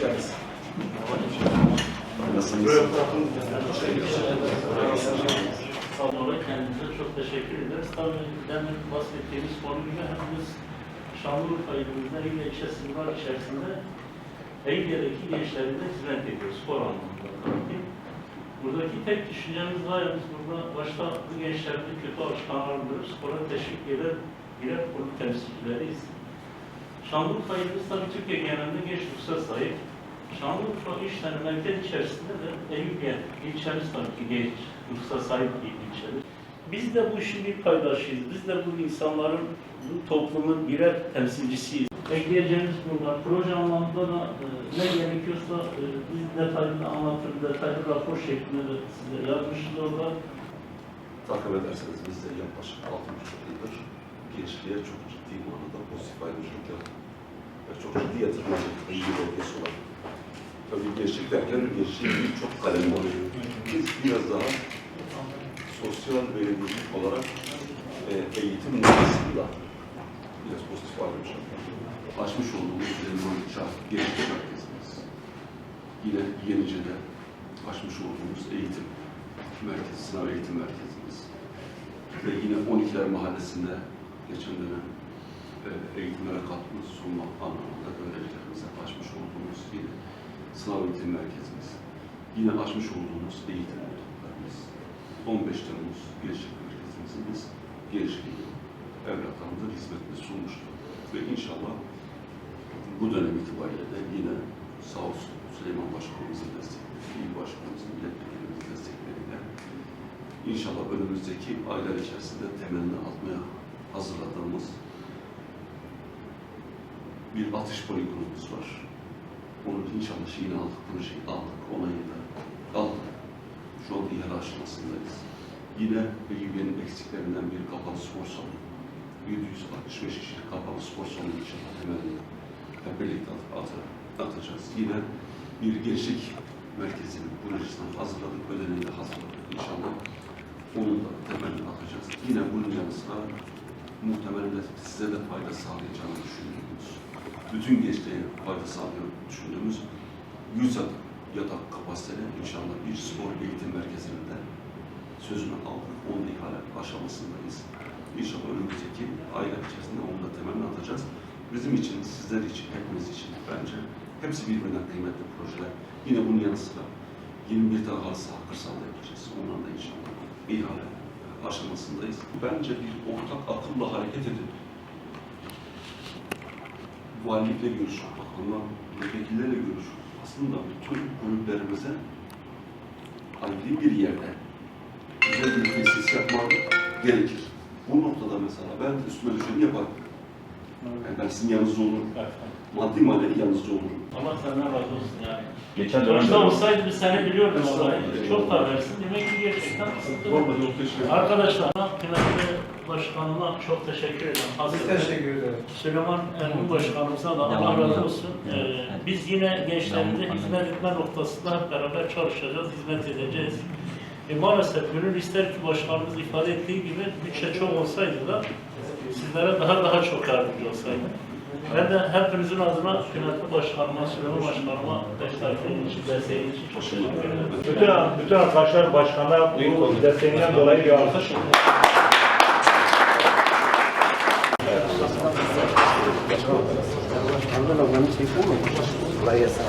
geldiniz. Nasılsınız? Sağ olun. Kendinize çok teşekkür ederiz. Tabii demin bahsettiğimiz konu gibi hepimiz Şanlıurfa ilimizde Eylül ilçesinin var içerisinde Eylül'deki gençlerimize hizmet ediyoruz. Spor anlamında. Buradaki tek düşüncemiz gayemiz burada başta bu gençlerin kötü alışkanlıkları spora teşvik eden birer kulüp temsilcileriyiz. Şanlıurfa ilimiz tabii Türkiye genelinde genç nüfusa sahip. Şanlıurfa işleri merkez içerisinde de Eyüpiye ilçemiz tabii ki genç nüfusa sahip bir ilçemiz. Biz de bu işin bir paydaşıyız. Biz de bu insanların, bu toplumun birer temsilcisiyiz. Ekleyeceğimiz bunlar. Proje anlamında da e, ne gerekiyorsa e, biz detaylı anlatır, detaylı rapor şeklinde de size yazmışız orada. Takip ederseniz biz de yaklaşık 6,5 yıldır gençliğe çok ciddi manada pozitif ayrımcılıklar ve çok ciddi yatırımlar ilgi bölgesi olan. Tabii gençlik derken gençliğin çok kalemi oluyor. Biz biraz daha sosyal belediyecilik olarak e, eğitim noktasında biraz pozitif ayrımcılık açmış olduğumuz Elman Çağ Gençlik Merkezimiz. Yine Yenice'de açmış olduğumuz eğitim merkezi, sınav eğitim merkezimiz. Ve yine 12'ler mahallesinde geçen dönem e, eğitimlere katkı sunma anlamında öğrencilerimize açmış olduğumuz yine sınav eğitim merkezimiz. Yine açmış olduğumuz eğitim ortaklarımız. 15 Temmuz Gençlik Merkezimizin biz gençliği evlatlarımıza hizmetini sunmuştuk. Ve inşallah bu dönem itibariyle de yine sağ olsun Süleyman Başkanımızın destekleriyle, İl Başkanımızın, milletvekilimizin destekleriyle İnşallah önümüzdeki aylar içerisinde temelini atmaya hazırladığımız bir atış poligonumuz var. Onun inşallah şeyini aldık, projeyi aldık, onayı da aldık. Şu an ihale aşamasındayız. Yine Eyüp'ün eksiklerinden bir kapalı spor salonu. 765 kişilik kapalı spor salonu inşallah temelini hep birlikte at, at- atacağız. Yine bir gençlik merkezinin projesini hazırladık, ödeneği de hazırladık inşallah. Onun da temelini atacağız. Yine bunun yanı sıra muhtemelen size de fayda sağlayacağını düşündüğümüz, bütün gençliğe fayda sağlayacağını düşündüğümüz 100 yatak, kapasiteli inşallah bir spor eğitim merkezinin de sözünü aldık. Onun ihale aşamasındayız. İnşallah önümüzdeki aylar içerisinde onun da temelini atacağız. Bizim için, sizler için, hepimiz için bence hepsi birbirinden kıymetli projeler. Yine bunun yanı sıra 21 tane halı saha kırsalda yapacağız. Da inşallah ihale aşamasındayız. Bence bir ortak valilikle görüşüp, bakanlar, milletvekillerle görüşüp aslında bütün kulüplerimize ayrı bir yerde güzel bir tesis yapmak gerekir. Bu noktada mesela ben üstüme düşeni yaparım. Yani ben sizin yanınızda olurum. Maddi manevi yanınızda olurum. Allah senden razı olsun yani. Geçen dönem Başta olsaydı seni biliyorduk vallahi. Estağfurullah. Çok da versin. Demek ki gerçekten ederim. Arkadaşlar, kıymetli başkanıma çok teşekkür ederim. Hazırlıklı. teşekkür ederiz. Süleyman Ergun Başkanımıza da Allah razı olsun. Ee, biz yine gençlerimize hizmet etme noktasında hep beraber çalışacağız, hizmet edeceğiz. E, maalesef gönül ister ki başkanımız ifade ettiği gibi bütçe çok olsaydı da sizlere daha daha çok yardımcı olsaydı. Ben de hepinizin adına kıymetli başkanıma, Süleyman Başkanıma destekleriniz için, desteğiniz için çok teşekkür ederim. Bütün, bütün arkadaşlar başkana bu desteğinden dolayı bir alkış. Anladın mı? Kolay gelsin.